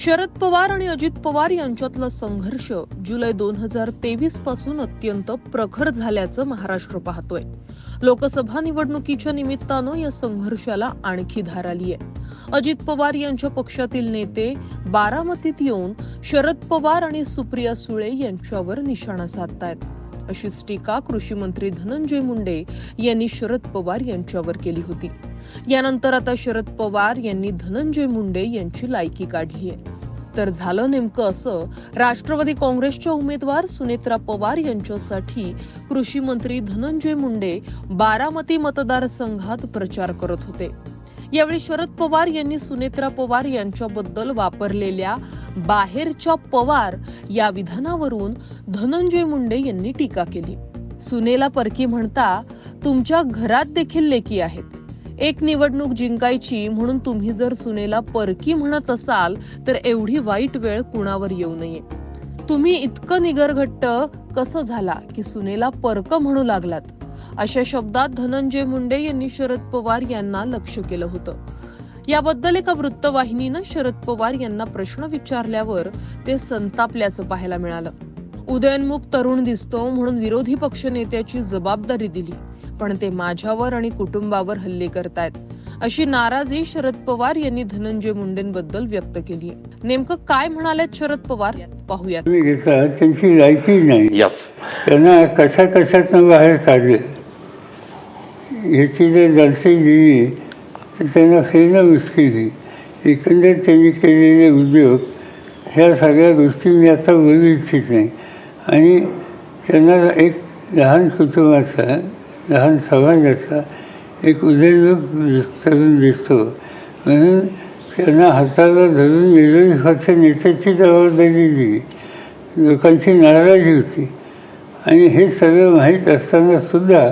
शरद पवार आणि अजित पवार यांच्यातला संघर्ष जुलै दोन हजार तेवीसपासून अत्यंत प्रखर झाल्याचं महाराष्ट्र पाहतोय. लोकसभा निवडणुकीच्या निमित्तानं या संघर्षाला आणखी धार आली आहे अजित पवार यांच्या पक्षातील नेते बारामतीत येऊन शरद पवार आणि सुप्रिया सुळे यांच्यावर निशाणा साधतायत. अशीच टीका कृषी मंत्री धनंजय मुंडे यांनी शरद पवार यांच्यावर केली होती. यानंतर आता शरद पवार यांनी धनंजय मुंडे यांची लायकी काढली आहे तर झालं नेमकं असं. राष्ट्रवादी काँग्रेसच्या उमेदवार सुनेत्रा पवार यांच्यासाठी कृषी मंत्री धनंजय मुंडे बारामती मतदारसंघात प्रचार करत होते. यावेळी शरद पवार यांनी सुनेत्रा पवार यांच्याबद्दल वापरलेल्या बाहेरच्या पवार या विधानावरून धनंजय मुंडे यांनी टीका केली. सुनेला परकी म्हणता तुमच्या घरात देखील लेकी आहेत. एक निवडणूक जिंकायची म्हणून तुम्ही जर सुनेला परकी म्हणत असाल तर एवढी वाईट वेळ कुणावर येऊ नये. तुम्ही इतकं निगरघट्ट कसं झाला की सुनेला परक म्हणू लागलात? अशा शब्दात धनंजय मुंडे यांनी शरद पवार यांना लक्ष केलं होतं. याबद्दल एका वृत्तवाहिनीनं शरद पवार यांना प्रश्न विचारल्यावर ते संतापल्याचं पाहायला मिळालं. उदयनमुख तरुण दिसतो म्हणून विरोधी पक्षनेत्याची जबाबदारी दिली. पण ते माझ्यावर आणि कुटुंबावर हल्ले करतायत. अशी नाराजी शरद पवार यांनी धनंजय मुंडेंबद्दल व्यक्त केली आहे नेमकं काय म्हणालेत शरद पवार? पाहूयात. तुम्ही घेता त्यांची लायकी नाही. यस त्यांना कशा कशातनं बाहेर काढले? ह्याची जर दर्शी दिली तर त्यांना फेरणं मुश्किल एकंदर त्यांनी केलेले उद्योग ह्या सगळ्या गोष्टी मी आता बोलू इच्छित नाही. आणि त्यांना एक लहान कुटुंबाचा लहान समाजाचा एक उदयनूक दिस- तरुण दिसतो. म्हणून त्यांना हाताला धरून विरोधी पक्ष नेत्याची जबाबदारी दिली. लोकांची नाराजी होती. आणि हे सगळं माहीत असताना सुद्धा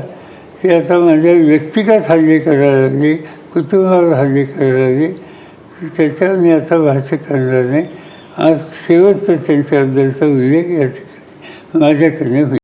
ते आता माझ्या व्यक्तिगत हल्ले करायला लागले कुटुंबावर हल्ले करायला लागले. त्याच्यावर मी आता भाष्य करणार नाही. आज शेवटचं त्यांच्याबद्दलचा उल्लेख या ठिकाणी माझ्याकडे होईल.